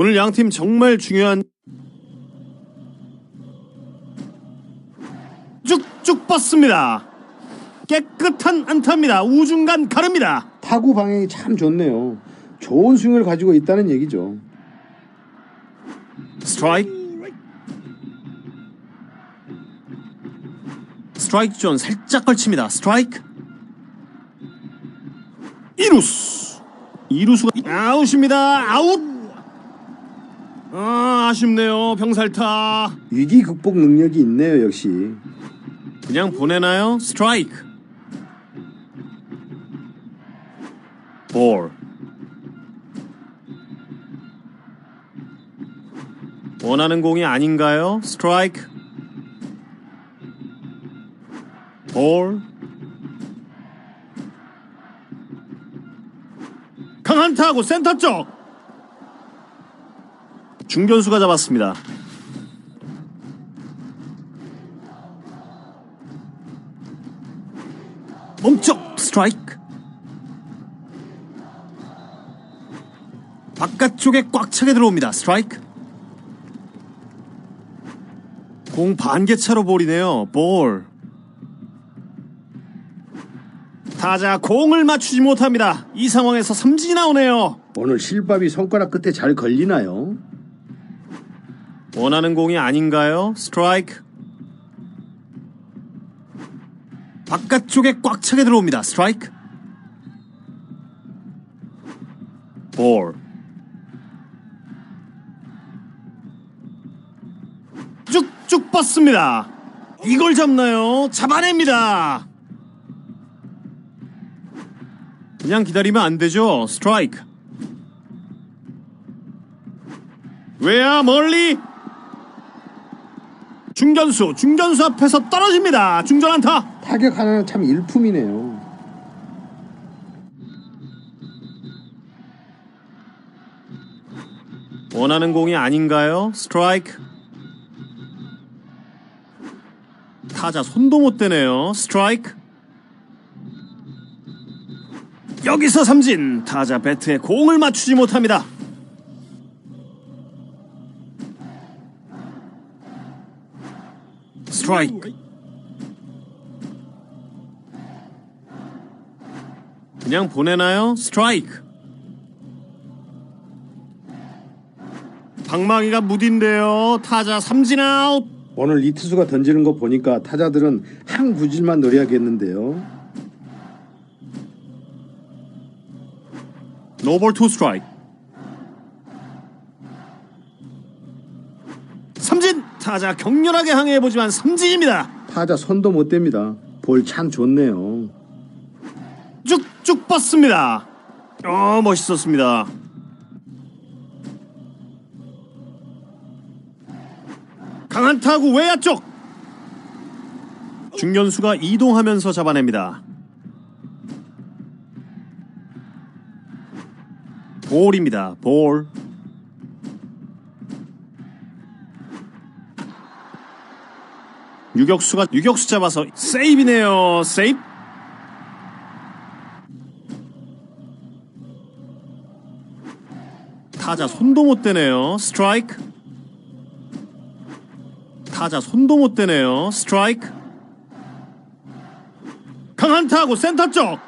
오늘 양 팀 정말 중요한 쭉쭉 뻗습니다. 깨끗한 안타입니다. 우중간 가릅니다. 타구 방향이 참 좋네요. 좋은 스윙을 가지고 있다는 얘기죠. 스트라이크 스트라이크 존 살짝 걸칩니다. 스트라이크 1루수 2루수가 아웃입니다. 아웃 아 아쉽네요. 병살타 위기 극복 능력이 있네요, 역시. 그냥 보내나요? 스트라이크 볼 원하는 공이 아닌가요? 스트라이크 볼 강한 타구 센터 쪽 중견수가 잡았습니다. 멈춰 스트라이크. 바깥쪽에 꽉 차게 들어옵니다. 스트라이크. 공 반개차로 볼이네요. 볼. 타자 공을 맞추지 못합니다. 이 상황에서 삼진이 나오네요. 오늘 실밥이 손가락 끝에 잘 걸리나요? 원하는 공이 아닌가요 스트라이크 바깥쪽에 꽉 차게 들어옵니다 스트라이크 볼 쭉쭉 뻗습니다. 이걸 잡나요? 잡아냅니다. 그냥 기다리면 안 되죠. 스트라이크. 외야 멀리. 중견수, 중견수 앞에서 떨어집니다. 중전 안타. 타격 하나는 참 일품이네요. 원하는 공이 아닌가요? 스트라이크. 타자 손도 못 대네요. 스트라이크. 여기서 삼진. 타자 배트에 공을 맞추지 못합니다. 스트라이크. 그냥 보내나요? 스트라이크. 방망이가 무딘데요. 타자 삼진 아웃. 오늘 이 투수가 던지는 거 보니까 타자들은 한 구질만 노려야겠는데요. 노볼 투 스트라이크. 타자 격렬하게 항해해 보지만 삼진입니다. 타자 손도 못 댑니다. 볼 참 좋네요. 쭉쭉 뻗습니다. 어 멋있었습니다. 강한 타구 외야 쪽. 중견수가 이동하면서 잡아냅니다. 볼입니다. 볼. 유격수가 유격수 잡아서 세이브네요. 세이브. 타자 손도 못 대네요. 스트라이크. 타자 손도 못 대네요. 스트라이크. 강한 타구 센터 쪽.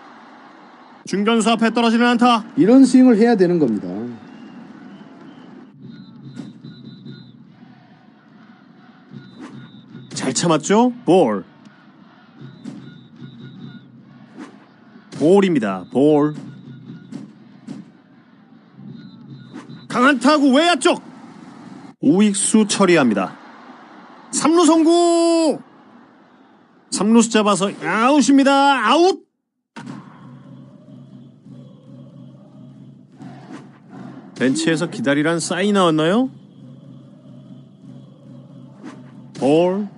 중견수 앞에 떨어지는 안타. 이런 스윙을 해야 되는 겁니다. 잘 참았죠? 볼. 볼입니다. 볼. 강한 타구 외야 쪽. 우익수 처리합니다. 3루 송구. 3루수 잡아서 아웃입니다. 아웃. 벤치에서 기다리란 사인 나왔나요? 볼.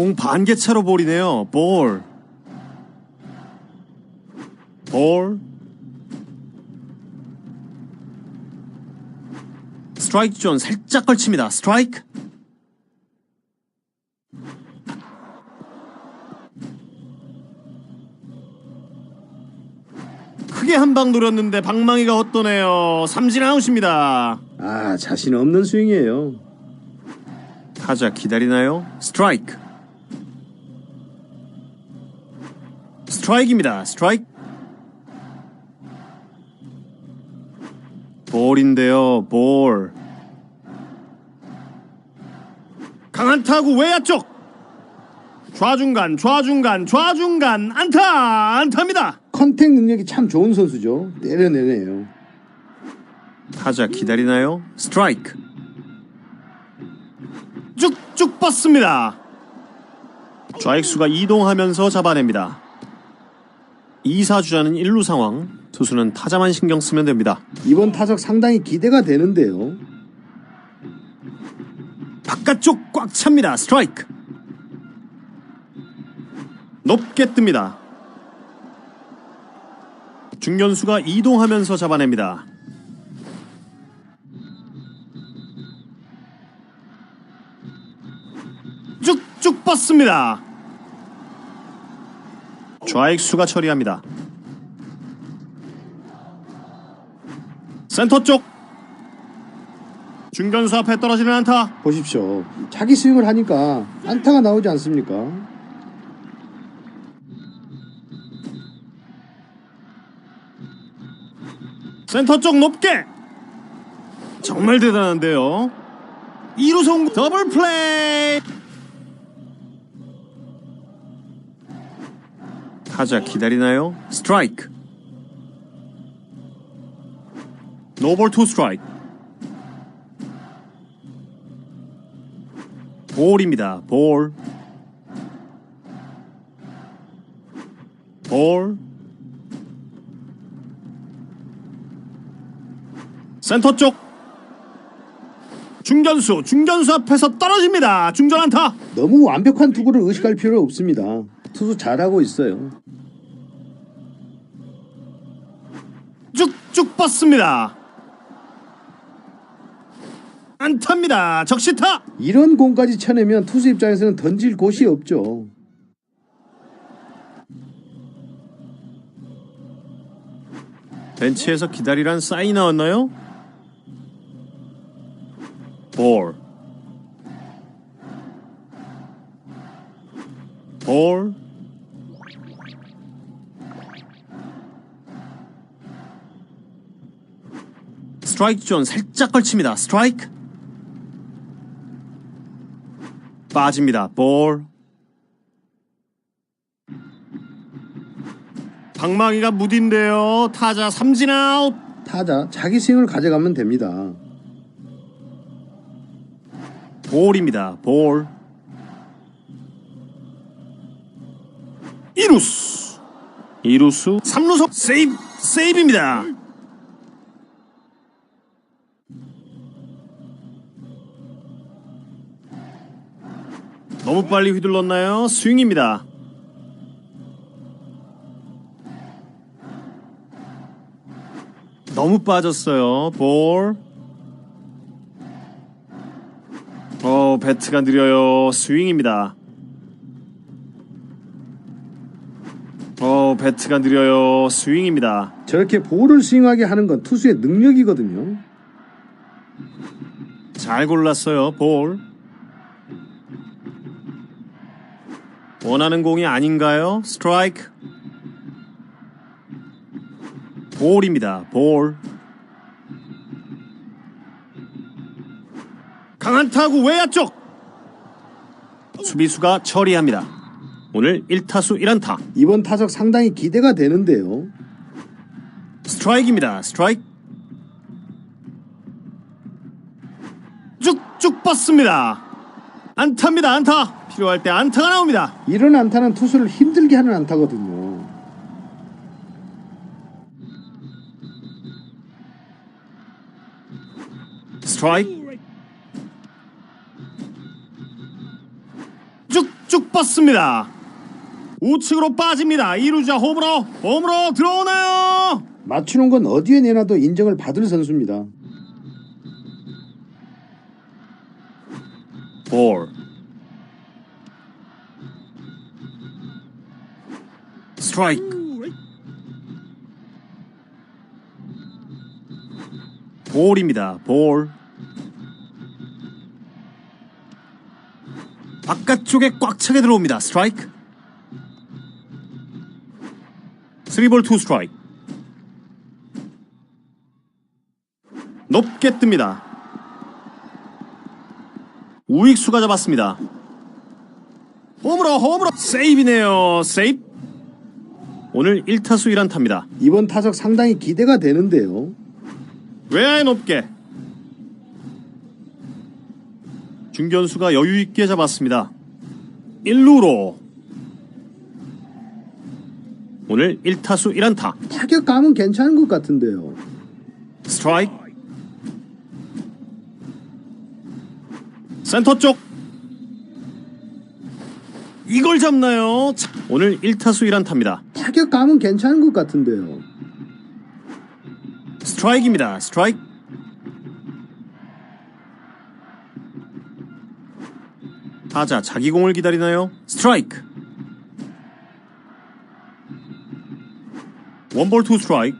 공 반개차로 볼이네요. 볼. 볼. 스트라이크 존 살짝 걸칩니다. 스트라이크. 크게 한 방 노렸는데 방망이가 헛도네요. 삼진 아웃입니다. 아 자신 없는 스윙이에요. 타자 기다리나요? 스트라이크. 스트라이크입니다. 스트라이크. 볼인데요. 볼. 강한 타구 외야 쪽. 좌중간, 좌중간, 좌중간 안타, 안타입니다. 컨택 능력이 참 좋은 선수죠. 때려내네요. 타자 기다리나요? 스트라이크. 쭉쭉 뻗습니다. 좌익수가 이동하면서 잡아냅니다. 2사 주자는 1루 상황. 투수는 타자만 신경 쓰면 됩니다. 이번 타석 상당히 기대가 되는데요. 바깥쪽 꽉 찹니다. 스트라이크. 높게 뜹니다. 중견수가 이동하면서 잡아냅니다. 쭉쭉 뻗습니다. 좌익수가 처리합니다. 센터 쪽 중견수 앞에 떨어지는 안타. 보십시오. 자기 스윙을 하니까 안타가 나오지 않습니까? 센터 쪽 높게 정말 대단한데요 2루 송 더블 플레이 타자 기다리나요? 스트라이크. 노볼 투 스트라이크 볼입니다. 볼. 볼. 센터 쪽. 중견수. 중견수 앞에서 떨어집니다. 중전 안타. 너무 완벽한 투구를 의식할 필요 없습니다. 투수 잘하고 있어요. 쭉쭉 뻗습니다 안타입니다 적시타 이런 공까지 쳐내면 투수 입장에서는 던질 곳이 없죠. 벤치에서 기다리란 사인이 나왔나요? 볼. 볼. 스트라이크 존 살짝 걸칩니다. 스트라이크. 빠집니다. 볼. 방망이가 무딘데요. 타자 삼진 아웃. 타자 자기 스윙을 가져가면 됩니다. 볼입니다. 볼. 이루스. 이루스. 3루석 세이브 세이브입니다. 너무 빨리 휘둘렀나요? 스윙입니다. 너무 빠졌어요. 볼. 어, 배트가 느려요. 스윙입니다. 어, 배트가 느려요. 스윙입니다. 저렇게 볼을 스윙하게 하는 건 투수의 능력이거든요. 잘 골랐어요. 볼. 원하는 공이 아닌가요? 스트라이크. 볼입니다. 볼. 강한 타구 외야 쪽. 수비수가 처리합니다. 오늘 1타수 1안타. 이번 타석 상당히 기대가 되는데요. 스트라이크입니다. 스트라이크. 쭉쭉 뻗습니다. 안타입니다. 안타. 필요할 때 안타가 나옵니다. 이런 안타는 투수를 힘들게 하는 안타거든요. 스트라이크. 쭉쭉 뻗습니다. 우측으로 빠집니다. 이루자 홈으로 홈으로 들어오나요? 맞추는 건 어디에 내놔도 인정을 받을 선수입니다. 볼. 스트라이크. 볼입니다. 볼. 바깥쪽에 꽉 차게 들어옵니다. 스트라이크. 3볼 2 스트라이크. 높게 뜹니다. 우익수가 잡았습니다. 홈으로 홈으로 세이브네요. 세이브. 오늘 1타수 1안타입니다. 이번 타석 상당히 기대가 되는데요. 외야에 높게 중견수가 여유 있게 잡았습니다. 1루로 오늘 1타수 1안타 타격감은 괜찮은 것 같은데요. 스트라이크 센터 쪽 이걸 잡나요? 자, 오늘 1타수 1안타입니다. 타격감은 괜찮은 것 같은데요. 스트라이크입니다. 스트라이크. 타자 자기 공을 기다리나요? 스트라이크. 원볼 투 스트라이크.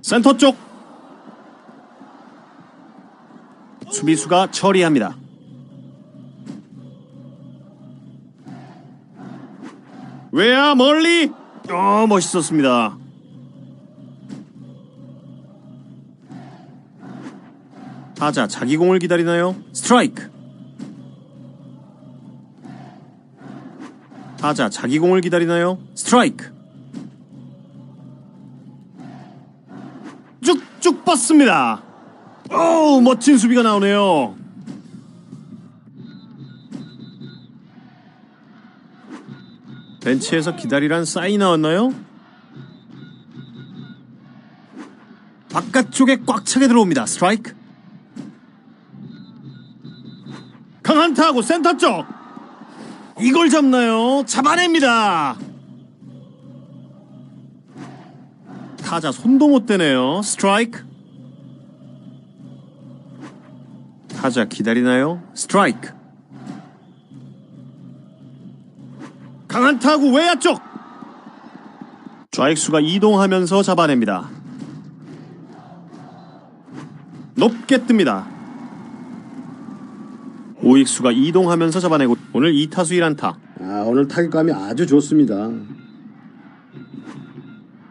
센터 쪽. 수비수가 처리합니다. 왜야 멀리? 어 멋있었습니다. 타자 자기 공을 기다리나요? 스트라이크. 타자 자기 공을 기다리나요? 스트라이크. 쭉쭉 뻗습니다. 오 멋진 수비가 나오네요. 벤치에서 기다리란 사인 나왔나요? 바깥쪽에 꽉 차게 들어옵니다. 스트라이크. 강한 타고 센터 쪽. 이걸 잡나요? 잡아냅니다. 타자 손도 못 대네요. 스트라이크. 타자 기다리나요? 스트라이크. 강한 타구 외야 쪽 좌익수가 이동하면서 잡아냅니다 높게 뜹니다 우익수가 이동하면서 잡아내고 오늘 2타수 1안타 아, 오늘 타격감이 아주 좋습니다.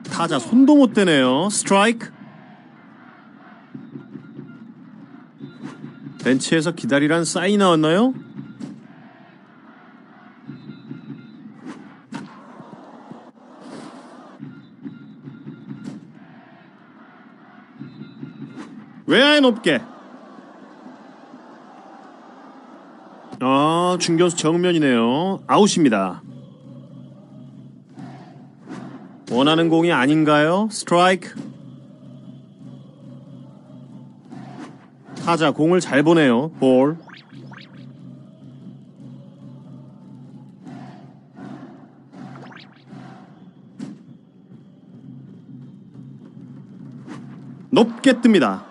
타자 손도 못 대네요 스트라이크 벤치에서 기다리란 사인 나왔나요? 외야에 높게 아 중견수 정면이네요 아웃입니다 원하는 공이 아닌가요? 스트라이크 타자 공을 잘 보내요. 볼. 높게 뜹니다.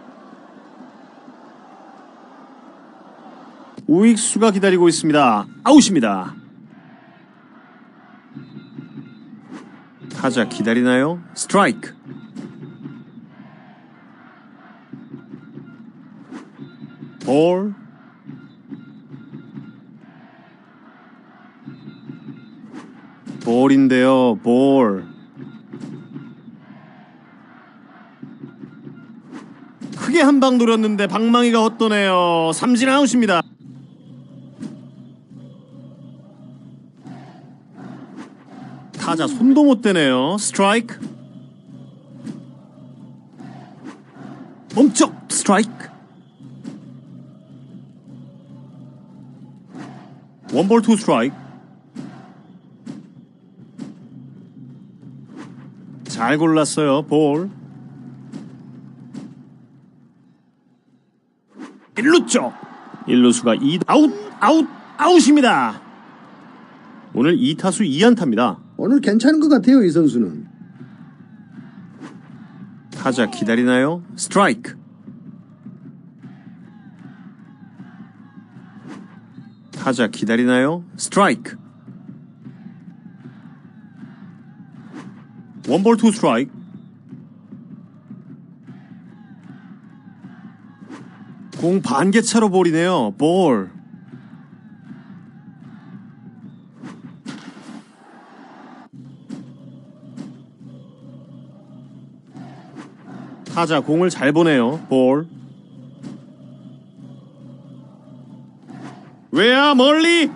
우익수가 기다리고 있습니다. 아웃입니다. 타자 기다리나요? 스트라이크. 볼. 볼인데요, 볼. 크게 한 방 노렸는데 방망이가 헛도네요. 삼진 아웃입니다. 타자 손도 못 대네요. 스트라이크. 멈쩍 스트라이크. 원볼 투 스트라이크. 잘 골랐어요. 볼. 1루 쪽. 1루수가 2 아웃 아웃 아웃입니다. 오늘 2타수 2안타입니다. 오늘 괜찮은 것 같아요, 이 선수는. 타자 기다리나요? 스트라이크. 타자 기다리나요? 스트라이크. 원볼 투 스트라이크. 공 반개 차로 볼이네요. 볼. 타자 공을 잘 보내요. 볼. 외야 멀리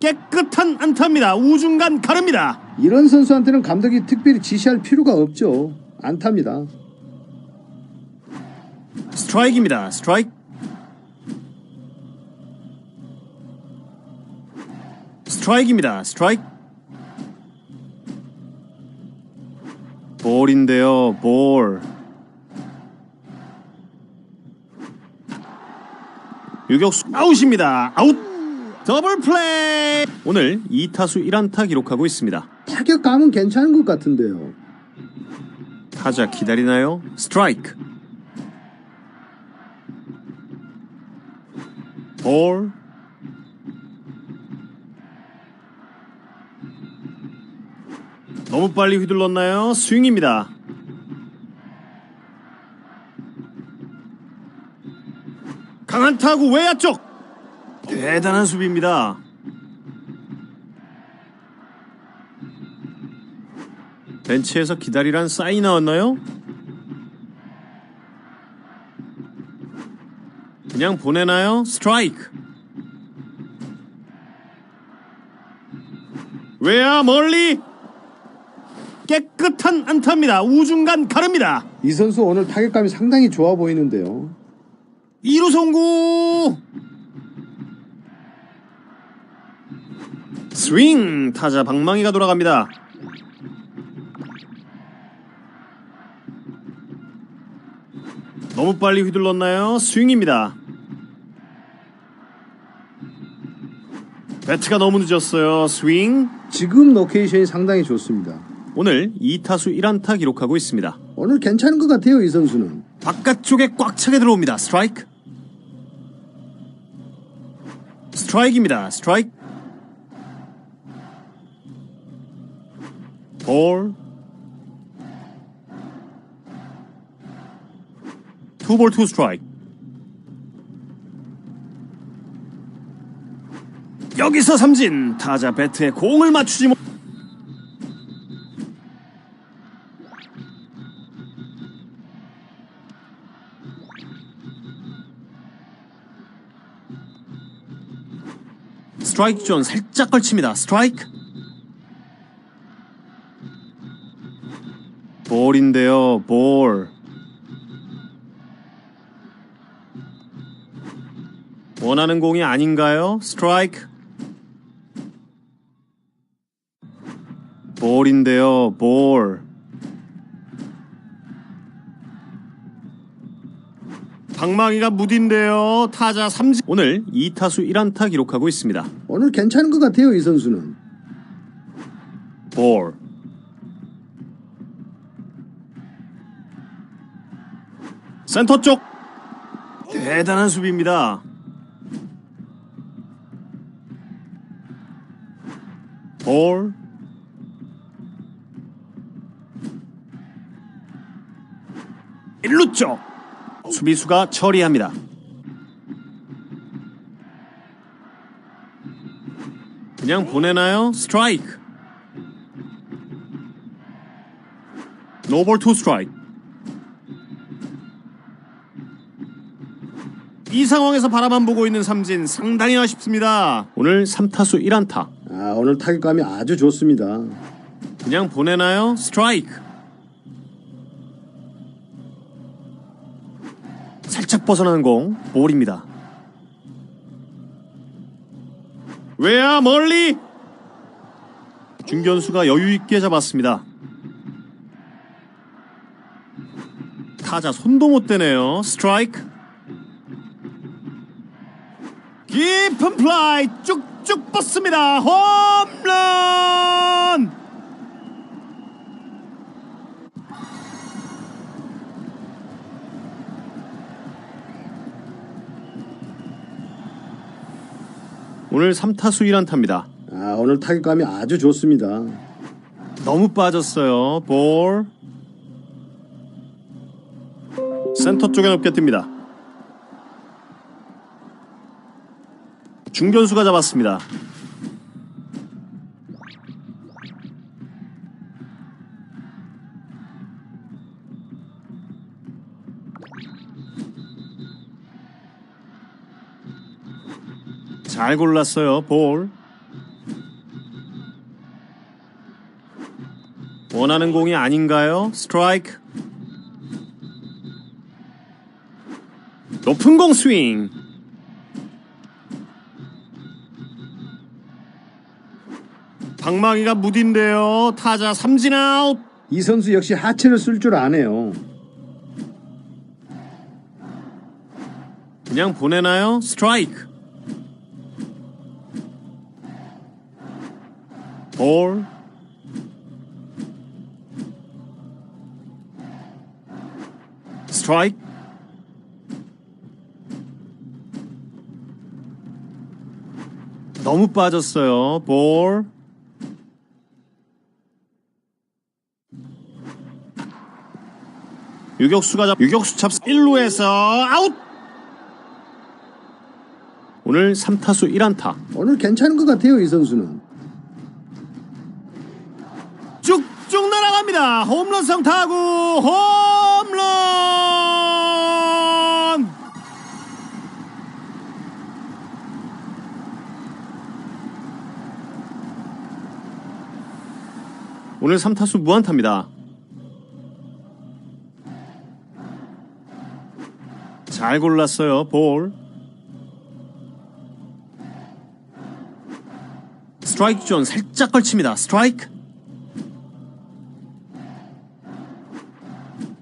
깨끗한 안타입니다. 우중간 가릅니다. 이런 선수한테는 감독이 특별히 지시할 필요가 없죠. 안타입니다. 스트라이크입니다. 스트라이크. 스트라이크입니다. 스트라이크. 볼인데요. 볼. 유격수 아웃입니다. 아웃. 더블 플레이. 오늘 2타수 1안타 기록하고 있습니다. 타격감은 괜찮은 것 같은데요. 타자 기다리나요? 스트라이크. 볼. 너무 빨리 휘둘렀나요? 스윙입니다. 강한 타구 외야 쪽. 대단한 수비입니다. 벤치에서 기다리란 사인이 나왔나요? 그냥 보내나요? 스트라이크. 외야 멀리 깨끗한 안타입니다. 우중간 가릅니다. 이 선수 오늘 타격감이 상당히 좋아 보이는데요. 2루 송구 스윙 타자 방망이가 돌아갑니다. 너무 빨리 휘둘렀나요? 스윙입니다. 배트가 너무 늦었어요. 스윙. 지금 로케이션이 상당히 좋습니다. 오늘 2타수 1안타 기록하고 있습니다. 오늘 괜찮은 것 같아요, 이 선수는. 바깥쪽에 꽉 차게 들어옵니다. 스트라이크. 스트라이크입니다. 스트라이크. 볼. 투볼 투 스트라이크. 여기서 삼진 타자 배트에 공을 맞추지 못. 스트라이크 존 살짝 걸칩니다. 스트라이크. 볼인데요. 볼. 원하는 공이 아닌가요? 스트라이크. 볼인데요. 볼. 방망이가 무딘데요. 타자 3진. 오늘 2타수 1안타 기록하고 있습니다. 오늘 괜찮은 것 같아요, 이 선수는. 볼. 센터 쪽 대단한 수비입니다. 볼. 일루 쪽 수비수가 처리합니다. 그냥 보내나요? 스트라이크. 노볼 투 스트라이크. 이 상황에서 바라만 보고 있는 삼진 상당히 아쉽습니다. 오늘 3타수 1안타. 아, 오늘 타격감이 아주 좋습니다. 그냥 보내나요? 스트라이크. 살짝 벗어나는 공, 볼입니다. 외야 멀리! 중견수가 여유 있게 잡았습니다. 타자 손도 못 대네요. 스트라이크. 깊은 플라이 쭉쭉 뻗습니다. 홈런! 오늘 3타수 1안타입니다. 아, 오늘 타격감이 아주 좋습니다. 너무 빠졌어요. 볼. 센터 쪽에 높게 뜹니다. 중견수가 잡았습니다. 잘 골랐어요. 볼. 원하는 공이 아닌가요? 스트라이크. 높은 공 스윙. 방망이가 무딘데요. 타자 삼진 아웃. 이 선수 역시 하체를 쓸 줄 아네요. 그냥 보내나요? 스트라이크. 볼. 스트라이크. 너무 빠졌어요. 볼. 유격수가 잡 유격수 잡 1루에서 아웃. 오늘 3타수 1안타. 오늘 괜찮은 것 같아요, 이 선수는. 갑니다. 홈런 상타구 홈런. 오늘 3타수 무안타입니다. 잘 골랐어요. 볼. 스트라이크 존 살짝 걸칩니다. 스트라이크.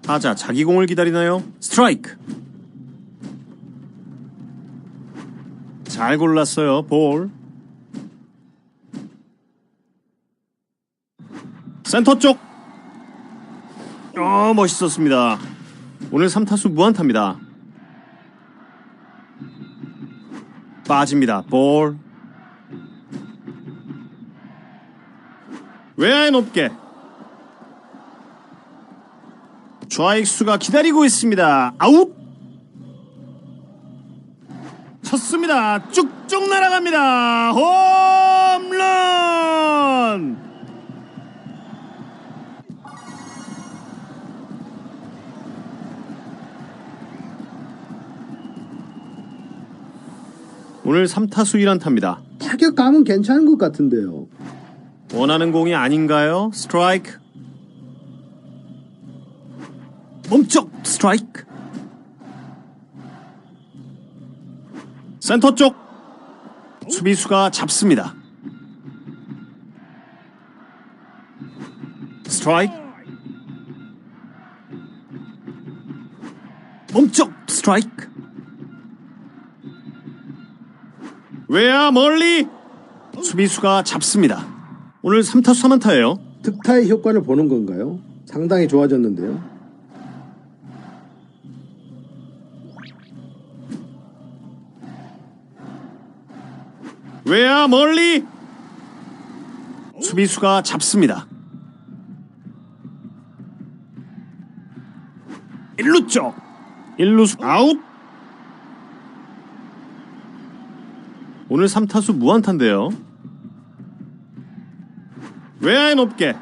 타자 자기 공을 기다리나요? 스트라이크. 잘 골랐어요. 볼. 센터 쪽. 어, 멋있었습니다. 오늘 3타수 무안타입니다. 빠집니다. 볼. 외야에 높게. 좌익수가 기다리고 있습니다. 아웃! 쳤습니다. 쭉쭉 날아갑니다. 홈런! 오늘 3타수 1안타입니다. 타격감은 괜찮은 것 같은데요. 원하는 공이 아닌가요? 스트라이크. 몸쪽 스트라이크. 센터 쪽 수비수가 잡습니다. 스트라이크. 몸쪽 스트라이크. 외야 멀리 수비수가 잡습니다. 오늘 3타수 3안타예요. 득타의 효과를 보는 건가요? 상당히 좋아졌는데요. 외야 멀리 수비수가 잡습니다. 1루 쪽 1루수 아웃 오늘 3타수 무안타인데요. 외야에 높게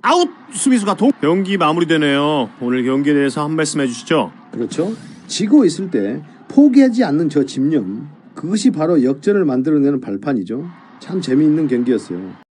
아웃 수비수가 동 경기 마무리되네요. 오늘 경기에 대해서 한 말씀 해주시죠. 그렇죠. 지고 있을 때 포기하지 않는 저 집념. 그것이 바로 역전을 만들어내는 발판이죠. 참 재미있는 경기였어요.